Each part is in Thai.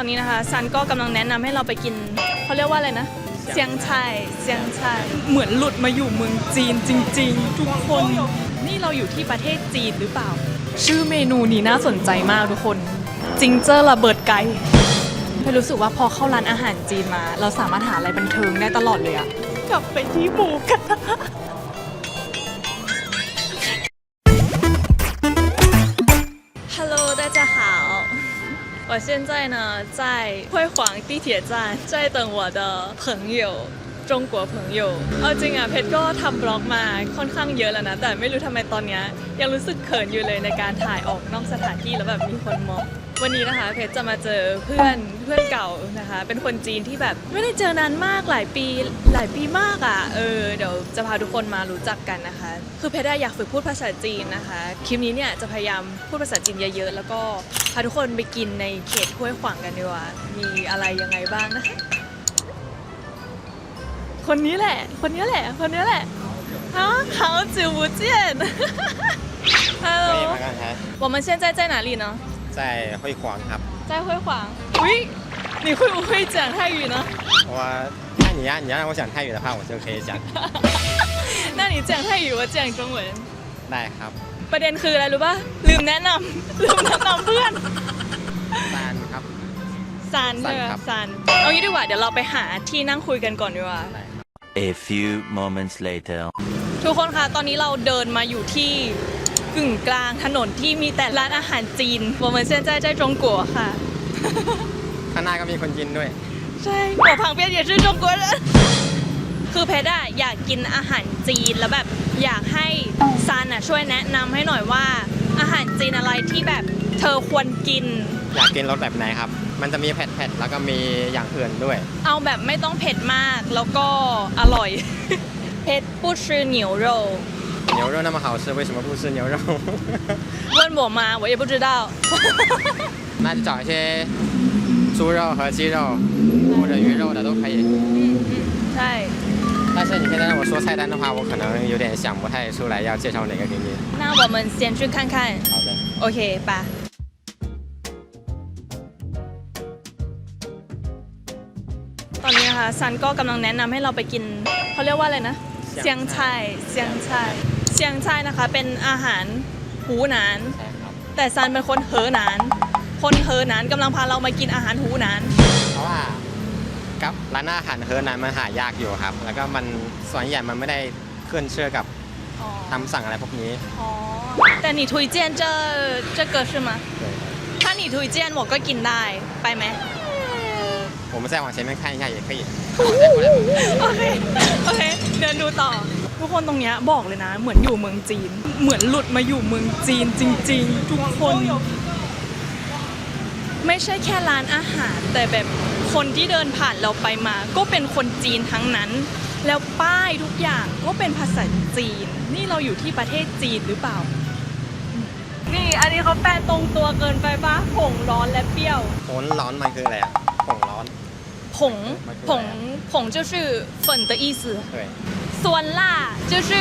อนนี้นะคะซันก็กำลังแนะนำให้เราไปกินเขาเรียกว่าอะไรนะเซียงไช่เซียงไช่เหมือนหลุดมาอยู่เมืองจีนจริง ๆ ทุกคน นี่เราอยู่ที่ประเทศจีนหรือเปล่า ชื่อเมนูนี้น่าสนใจมากทุกคนจิงเจอร์ระเบิดไก่เพนรู้สึกว่าพอเข้าร้านอาหารจีนมา เราสามารถหาอะไรบันเทิงได้ตลอดเลยอะกลับไปที่หมูกระทะ 我现在呢在辉煌地铁站，在等我的朋友。中国朋友เอาจริงอ่ะเพชรก็ทำบล็อกมาค่อนข้างเยอะแล้วนะ แต่ไม่รู้ทำไมตอนเนี้ยยังรู้สึกเขินอยู่เลยในการถ่ายออกนอกสถานที่แล้วแบบมีคนมอง วันนี้นะคะ เพชรจะมาเจอเพื่อนเพื่อนเก่านะคะ เป็นคนจีนที่แบบไม่ได้เจอนานมากหลายปีหลายปีมากอ่ะเออเดี๋ยวจะพาทุกคนมารู้จักกันนะคะ คือเพชรอะอยากฝึกพูดภาษาจีนนะคะ คลิปนี้เนี่ยจะพยายามพูดภาษาจีนเยอะๆ แล้วก็พาทุกคนไปกินในเขตห้วยขวางกันดีกว่า มีอะไรยังไงบ้างนะคะ คนนี้แหละ คนนี้แหละ คนนี้แหละฮะ好久不见 可以 Hello 吗？刚才我们现在在哪里呢 在辉煌ครับ 在辉煌喂你会不会讲泰语呢เพราะว่าถ้า你要你要让我讲泰语的话我就可以讲那你讲泰语我讲中文 ได้ครับ ประเด็นคืออะไรรู้ป่ะ ลืมแนะนำ ลืมแนะนำเพื่อน ซานครับ ซันใช่ไหม ซันครับ ซันเอางี้ดีกว่า เดี๋ยวเราไปหาที่นั่งคุยกันก่อนดีกว่า ได้ครับ A few moments later. ทุกคนคะ ตอนนี้เราเดินมาอยู่ที่กึ่ งกลางถนนที่มีแต่ร้านอาหารจีน我们现在在中国ค่ะ ข้างหน้าก็มีคนยินด้วย ใช่我旁边也是中国人คือเพชรอะอยากกินอาหารจีนแล้วแบบอยากให้ซันอะช่วยแนะนำให้หน่อยว่า อาหารจีนอะไรที่แบบเธอควรกิน อยากกินรสแบบไหนครับ มันจะมีเผ็ดๆแล้วก็มีอย่างอื่นด้วย เอาแบบไม่ต้องเผ็ดมากแล้วก็อร่อย เผ็ด不吃牛肉 牛肉那么好吃为什么不吃牛肉问我吗我也不知道那就找一些猪肉和鸡肉或者鱼肉的都可以ใช่ 但是你现在让我说菜单的话我可能有点想不太出来要介绍哪个给你那我们先去看看好的 โอเคปะตอนนี้นะคะซันก็กำลังแนะนำให้เราไปกินเขาเรียกว่าอะไรนะ เซี เซีย ย ง งไช่ ไช่เซียงไช่ จียงไช่นะคะ เป็นอาหารหูหนานแต่ซันเป็นคนเฮอหนาน คนเฮอหนานกำลังพาเรามากินอาหารหูหนาน เพราะว่ากับร้านอาหารเฮอร์นนั้นมันหายากอยู่ครับ แล้วก็มันส่วนใหญ่มันไม่ได้ขึ้นเชื่อกับอ๋อำสั่งอะไรพวกนี้แต่你推荐这这个是吗？那ยนเจถ้า你推荐我ก็กินได้ไปไหมผมไม่ใช่หวังใช้ไม่ค่ายใหญ่เคย โอเค โอเค เดินดูต่อ ทุกคนตรงเนี้ยบอกเลยนะ เหมือนอยู่เมืองจีน เหมือนหลุดมาอยู่เมืองจีนจริง ๆ ทุกคน ไม่ใช่แค่ร้านอาหาร แต่แบบคนที่เดินผ่านเราไปมา ก็เป็นคนจีนทั้งนั้น แล้วป้ายทุกอย่างก็เป็นภาษาจีน นี่เราอยู่ที่ประเทศจีนหรือเปล่า นี่อันนี้เขาแปลตรงตัวเกินไปปะผงร้อนและเปรี้ยวผงร้อนมันคืออะไรอะผงร้อน ผง มันคือ ผ อะไร ง อะ ผง就是粉的意思对酸辣就是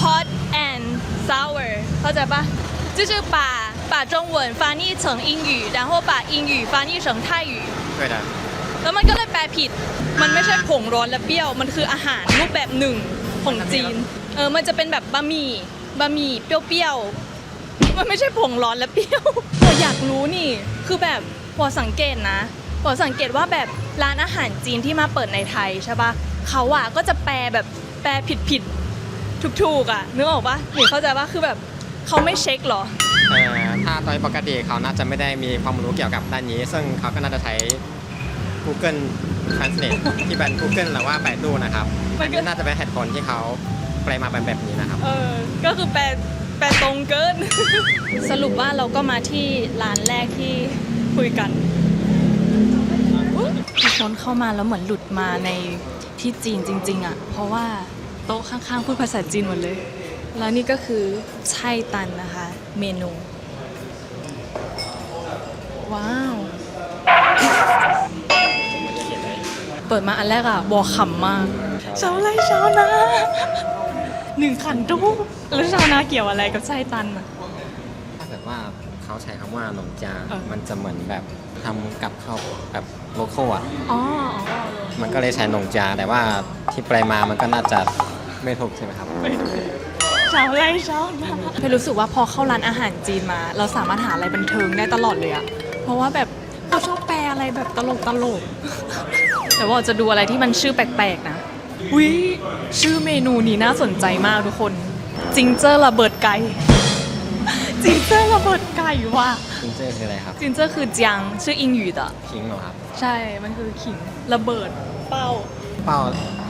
hot and sour เข้าใจปะ就是把把中文翻译成英语然后把英语翻译成泰语对的 แล้วมันก็เลยแปลผิด มันไม่ใช่ผงร้อนและเปรี้ยว มันคืออาหารรูปแบบหนึ่งของจีน เออ มันจะเป็นแบบบะหมี่ บะหมี่เปรี้ยวๆ มันไม่ใช่ผงร้อนและเปรี้ยวเราอยากรู้นี่ คือแบบพอสังเกตนะพอสังเกตว่าแบบ ร้านอาหารจีนที่มาเปิดในไทยใช่ปะเขาอะก็จะแปลแบบแปลผิดๆถูกๆอะนึกออกปะหรือเข้าใจปะคือแบบเขาไม่เช็คเหรอเอ่อถ้าโดยปกติเขาน่าจะไม่ได้มีความรู้เกี่ยวกับด้านนี้ ซึ่งเขาก็น่าจะใช้ Google Translate ที่เป็น Google หรือว่าแปลดูนะครับมัอันนก็นี้น่าจะเป็นเหตุผลที่เขาแปลมาเป็นแบบนี้นะครับ เออ ก็คือแปลแปลตรงเกิน สรุปว่าเราก็มาที่ร้านแรกที่คุยกัน ทุกคนเข้ามาแล้วเหมือนหลุดมาในที่จีนจริง ๆอะเพราะว่าโต๊ะข้างๆพูดภาษาจีนหมดเลย แล้วนี่ก็คือไช่ตันนะคะ เมนู ว้าว เปิดมาอันแรกอะบอขำมากชาวไร่ชาวนาหนึ่งขันตู้แล้วชาวนาเกี่ยวอะไรกับไส้ตันอะถ้าเกิดว่าเขาใช้คำว่าหลงจาเออมันจะเหมือนแบบทำกับข้าวแบบ โลโก้อะอ๋อมันก็เลยใช้หนงจาแต่ว่าที่แปลมามันก็น่าจะไม่ถูกใช่ไหมครับ ชาวไร่ชาวนาเพรู้สึกว่าพอเข้าร้านอาหารจีนมา เราสามารถหาอะไรบันเทิงได้ตลอดเลยอะเพราะว่าแบบเขาชอบแปลอะไรแบบตลกตลกๆแต่ว่าจะดูอะไรที่มันชื่อแปลกๆนะวิชื่อเมนูนี้น่าสนใจมากทุกคน จิงเจอร์ระเบิดไก่ จิงเจอร์ระเบิดไก่ว่ะ จิงเจอร์คืออะไรครับจิงเจอร์คือเจียงชื่ออิงหยู的ขิงเหรอครับ ใช่ มันคือขิงระเบิดเป้า เป้า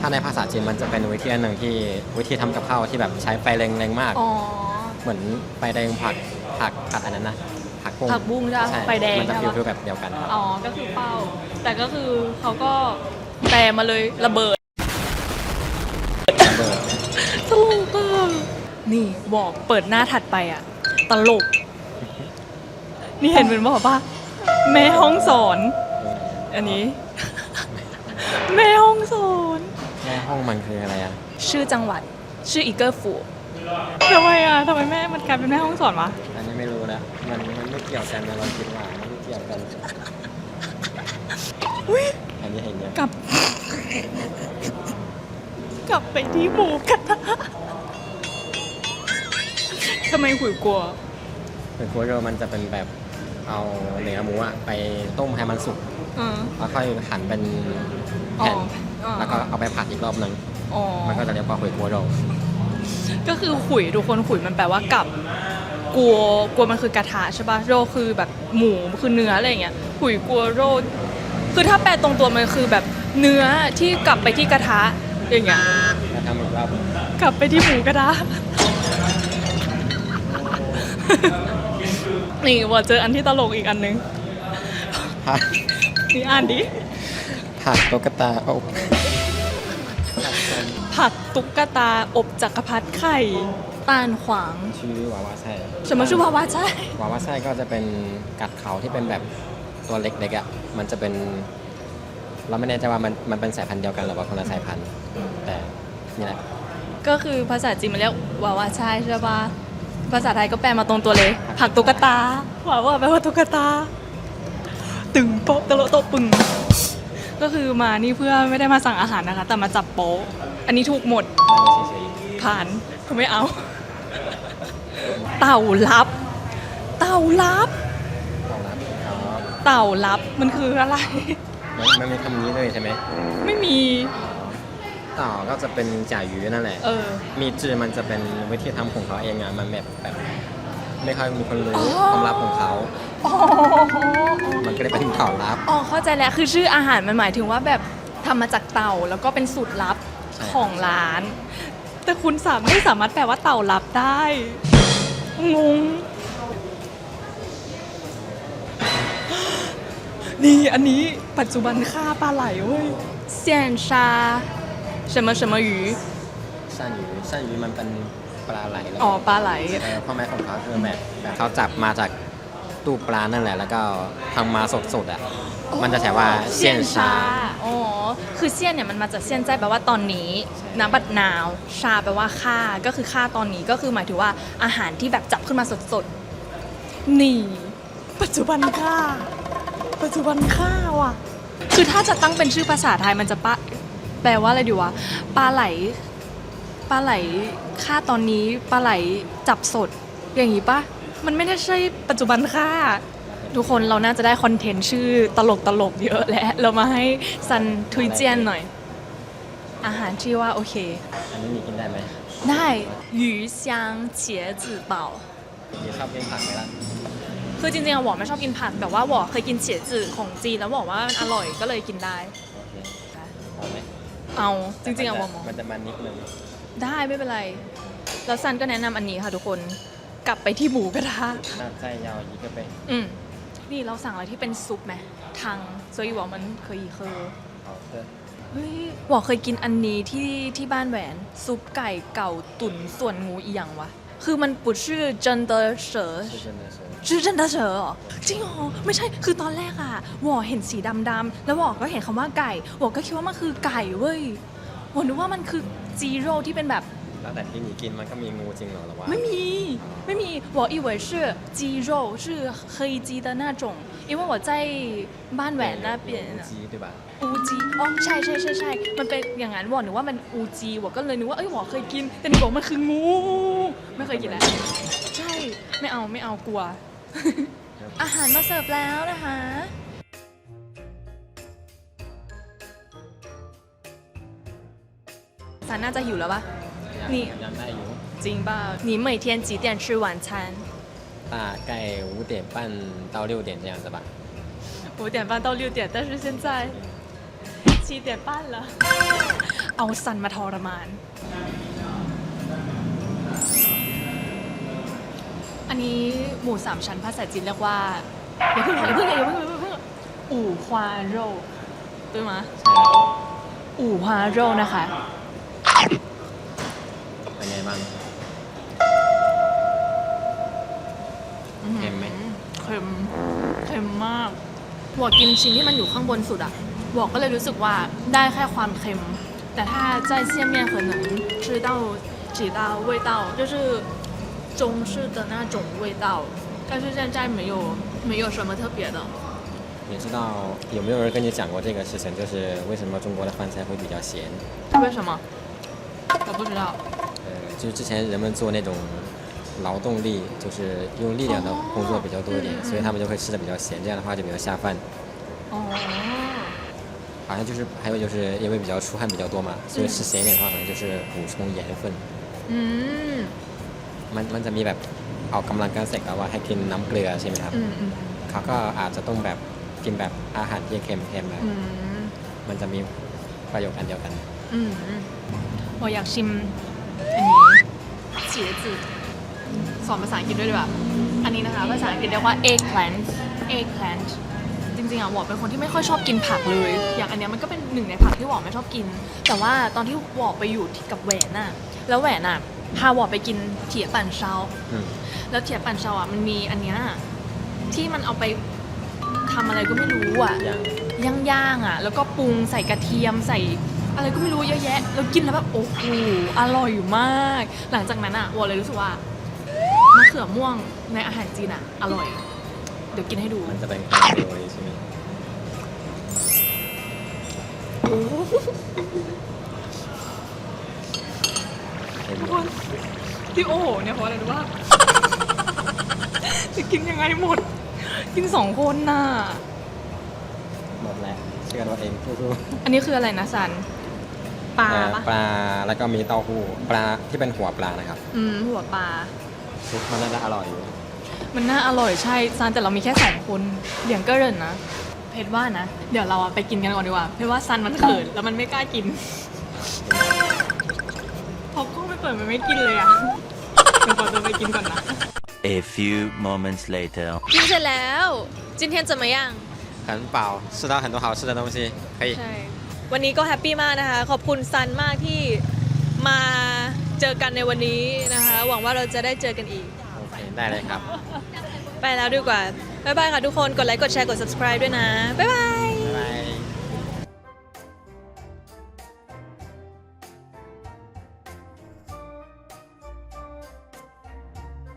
ถ้าในภาษาจีนมันจะเป็นวิธีอันหนึ่งที่วิธีทำกับข้าวที่แบบใช้ไฟแรงๆมาก อ๋อ เหมือนไฟแดงผักผักผัดอันนั้นนะผักบุ้งผักบุ้งใช่ปะใช่ไฟแดงมันจะใช่ฟิลปะ ฟิลแบบเดียวกันครับ อ๋อ ก็คือเป้า แต่ก็คือเขาก็แปลมาเลยระเบิดเบอร์ตลกอะนี่บอกเปิดหน้าถัดไปอะ ตลก นี่เห็นเป็นบอกป่ะแม่ห้องสอน อันนี้ แม่ห้องสอนแม่ห้องมันคืออะไรอะ ชื่อจังหวัด ชื่ออีเกอร์ฟูทำไมอะทำไมแม่มันกลายเป็นแม่ห้องสอนวะอันนี้ไม่รู้นะ มันมันไม่เกี่ยวกันนะเราคิดว่ามันไม่เกี่ยวกันอุ๊ยอันนี้เห็นเยอะกลับ กลับไปที่หมูกระทะทำไมหุยกลัวคือคัวโรมันจะเป็นแบบเอาเนื้อหมูอะไปต้มให้มันสุกเออแล้วค่อยหั่นเป็นแผ่นอ๋ออ๋อ แล้วก็เอาไปผัดอีกรอบหนึ่งอ๋อ มันก็จะเรียกว่าหวยคัวโรก็คือขุยทุกคนขุยมันแปลว่ากลับกลัวกลัวมันคือกระทะใช่ป่ะโรคือแบบหมูคือเนื้ออะไรอย่างเงี้ยขุยกลัวโรคือถ้าแปลตรงตัวมันคือแบบเนื้อที่กลับไปที่กระทะอย่างเงี้ยแล้วทำอีกรอบกลับไปที่หมูกระทะ นี่ว่าเจออันที่ตลกอีกอันนึงผัด นี่อ่านดิ ผักตุ๊กตาอบ ผักตุ๊กตาอบจักรพรรดิไข่ ตาลขวาง ชื่อวาวาไส้สมมติชื่อวาวาใช่ วาวาใช่ก็จะเป็นกัดเขาที่เป็นแบบตัวเล็กๆอะ มันจะเป็น เราไม่แน่ใจว่ามันมันเป็นสายพันธุ์เดียวกันหรือว่าคนละสายพันธุ์ แต่นี่แหละ ก็คือภาษาจีนมันเรียกวาวาใช่ใช่ป่ะภาษาไทยก็แปลมาตรงตัวเลย ผักตุ๊กตาหวาว่าแปลว่าตุ๊กตา ตึงโป๊ะตะโลโตะปึง ก็คือมานี่เพื่อไม่ได้มาสั่งอาหารนะคะ แต่มาจับโป๊ะ อันนี้ถูกหมดไม่ใช่เฉยผ่านเขาไม่เอา เต่าลับ เต่าลับๆเอาละเอาเต่าลับมันคืออะไรมันมันมีคำนี้เลยใช่ไหม ไม่มีต่อก็จะเป็นจ่าหยูนั่นแหละ เออ มีจือมันจะเป็นวิธีทำของเขาเองอะมันแบบแบบ ไม่ค่อยมีคนรู้ อ๋อ ความลับของเขา อ๋อ มันก็เลยเป็นข่าวลับ อ๋อเข้าใจแล้วคือชื่ออาหารมันหมายถึงว่าแบบทำมาจากเต่าแล้วก็เป็นสูตรลับ ใช่ ของร้าน แต่คุณสามไม่สามารถแปลว่าเต่าลับได้ งง นี่อันนี้ปัจจุบันค่าปลาไหลเว้ยเซียนชา什么什么鱼 สั้นหยูสั้นหยูมันเป็น ปลาไหลแล้วอ๋อปลาไหล เออพ่อแม่ของเขาคือแบบแบบเขาจับมาจากตู้ปลานั่นแหละ แล้วก็ทำมาสดๆอะ มันจะแถว่าเซียนชา อ๋อ คือเซียนเนี่ยมันมาจากเซียนใจแปลว่าตอนนี้น้ำบัดนาว ชาแปลว่าค่า ก็คือค่าตอนนี้ก็คือหมายถึงว่าอาหารที่แบบจับขึ้นมาสดๆ นี่ ปัจจุบันค่า ปัจจุบันค่าว่ะ คือถ้าจะตั้งเป็นชื่อภาษาไทยมันจะปะแปลว่าอะไรดีวะ ปลาไหล ปลาไหล ค่าตอนนี้ปลาไหลจับสดอย่างนี้ปะมันไม่ได้ใช่ปัจจุบันค่า ทุกคนเราน่าจะได้คอนเทนต์ชื่อตลกตลกเยอะแล้ว เรามาให้ซันทุยเจียนหน่อย อาหารที่ว่าโอเค อันนี้มีกินได้ไหมได้หยูเซียงเฉียจื่อเปามีชอบกินผักไหมล่ะคือจริงๆอะหวอไม่ชอบกินผักแต่ว่าหวอเคยกินเฉียจื่อของจีนแล้วหวอว่ามันอร่อยก็เลยกินได้เอาไหมเอาจริงๆอะหวออมันจะมันนิดนึง ได้ไม่เป็นไร แล้วซันก็แนะนำอันนี้ค่ะทุกคนกลับไปที่หมูกระทะน่าใจยาวอีกก็ไปอืมนี่เราสั่งอะไรที่เป็นซุปไหมทางโซยหวอมันเคยเคยเอเถอเฮ้ยบอกเคยกินอันนี้ที่ที่บ้านแหวน ซุปไก่เก่าตุ๋นส่วนงูอีหยังวะคือมันปุดชื่อจันเดอร์เฉอ ชื่อจันเดอร์เฉอเหรอจริงเหรอไม่ใช่คือตอนแรกอะหวอเห็นสีดำดำแล้วหวอก็เห็นคำว่าไก่หวอก็คิดว่ามันคือไก่เว้ยหวอนึกว่ามันคือ จีโร่ที่เป็นแบบ แล้วแต่ที่หนีกินมันก็มีงูจริงเหรอหรือว่า ไม่มี ไม่มี我以为是鸡肉是黑鸡的那种因为我在บ้านแหวน那边อะ จี对吧 อูจีอ๋อใช่ใช่ใช่ใช่มันเป็นอย่างนั้นวอนึกว่ามันอูจีวอก็เลยนึกว่าเอ้ยวอเคยกิน แต่นี่บอกมันคืองู ไม่เคยกินแล้ว ใช่ ไม่เอาไม่เอากลัว อาหารมาเสิร์ฟแล้วนะคะ สารน่าจะหิวแล้วปะ นี่ ยังได้อยู่ จริงป่ะ你每天几点吃晚餐大概五点半到六点这样子吧五点半到六点但是现在七点半了เอาสันมาทรมาน อันนี้หมูสามชั้นภาษาจีนเรียกว่าอย่าเพิ่งอย่าเพิ่งอย่าเพิ่งอย่าเพิ่งอย่าเพิ่งอู่ฮวาโร่对吗 ใช่แล้ว อู่ฮวาโร่นะคะ เป็น ไงบ้าง เค็มไหม เค็มเค็มมากหัวกินชิ้นที่มันอยู่ข้างบนสุดอะบอกก็เลยรู้สึกว่าได้แค่ความเค็ม แต่ถ้า在下面可能吃到几道味道就是中式的那种味道但是现在没有没有什么特别的你知道有没有人跟你讲过这个事情？就是为什么中国的饭菜会比较咸？为什么我不知道呃， 就是之前人们做那种劳动力，就是用力量的工作比较多一点，哦嗯嗯所以他们就会吃的比较咸，这样的话就比较下饭。哦好像就是还有就是因为比较出汗比较多嘛，所以吃咸一点的话，可能就是补充盐分。 อืม มันมันจะมีแบบออกกำลังกายเสร็จแล้วว่าให้กินน้ำเกลือใช่ไหมครับ อืมอืม เขาก็อาจจะต้องแบบกินแบบอาหารที่เค็มๆแบบ อืม มันจะมีประโยชน์อันเดียวกัน อืม我อยากชิมอันนี้เ ฉียจืสอนภาษาอังกฤษด้วยดีกว่าอันนี้นะคะภาษาอังกฤษเรียกว่า eggplant eggplant จริงๆอะหวอเป็นคนที่ไม่ค่อยชอบกินผักเลย อย่างอันเนี้ยมันก็เป็นหนึ่งในผักที่หวอไม่ชอบกิน แต่ว่าตอนที่หวอไปอยู่ที่กับแหวนน่ะ แล้วแหวนน่ะพาหวอไปกินเถียปั่นเชาอืมแล้วเถียปั่นเชาอะมันมีอันเนี้ยที่มันเอาไปทำอะไรก็ไม่รู้อะอย่างย่างๆอะ แล้วก็ปรุงใส่กระเทียมใส่ อะไรก็ไม่รู้เยอะแยะแล้วกินแล้วแบบโอ้โหอร่อยมาก หลังจากนั้นอะวอเลยรู้สึกว่ามะเขือม่วงในอาหารจีนอะอร่อย เดี๋ยวกินให้ดูมันจะเป็นความโดยใช่ไหมโอ้โหเค็มทุกคนที่โอ้โหเนี่ยเพราะอะไรรู้ป่ะจะกินยังไงหมด กินสองคนน่ะหมดแล้วเชื่อตัวเองสู้อันนี้คืออะไรนะซัน ป ๆ ลา เอ่อ ปะ ปลาแล้วก็มีเต้าหู้ปลาที่เป็นหัวปลานะครับ อืมหัวปลา ซุปมันน่าจะอร่อยอยู่ มันน่าอร่อยใช่ซานแต่เรามีแค่สองคนเลี้ยงก็เรินนะ เพชรว่านะ เดี๋ยวเราอะไปกินกันก่อนดีกว่า เพชรว่าซันมันเขินแล้วมันไม่กล้ากินพอก็ไม่เปิดมันไม่กินเลยอะเดี๋ยวขอตัวไปกินก่อนนะ A few moments later. กินเสร็จแล้วจินเทียน怎么样很饱吃到很多好吃的东西可以 ใช่ วันนี้ก็แฮปปี้มากนะคะ ขอบคุณซันมากที่มาเจอกันในวันนี้นะคะ หวังว่าเราจะได้เจอกันอีก โอเคได้เลยครับ ไปแล้วดีกว่า บ๊ายบายค่ะทุกคน กดไลค์ กดแชร์ กด subscribe ด้วยนะ บ๊ายบาย